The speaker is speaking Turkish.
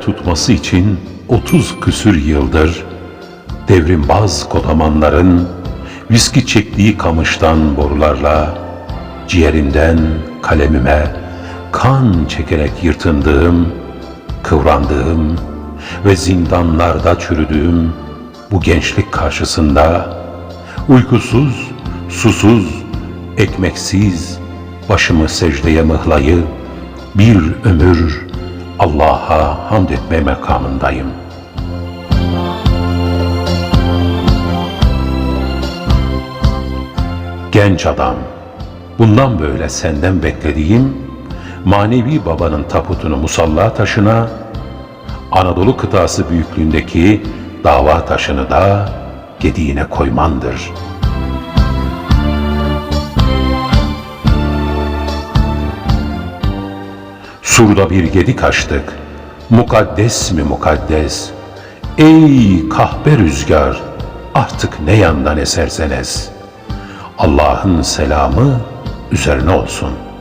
tutması için 30 küsür yıldır devrimbaz kodamanların viski çektiği kamıştan borularla ciğerinden kalemime kan çekerek yırtındığım, kıvrandığım ve zindanlarda çürüdüğüm bu gençlik karşısında uykusuz, susuz, ekmeksiz başımı secdeye mıhlayıp bir ömür Allah'a hamd etme makamındayım. Genç adam, bundan böyle senden beklediğim manevi babanın taputunu musalla taşına, Anadolu kıtası büyüklüğündeki dava taşını da gediğine koymandır. Surda bir gedik açtık. Mukaddes mi mukaddes? Ey kahpe rüzgar, artık ne yandan eserseniz. Allah'ın selamı üzerine olsun.''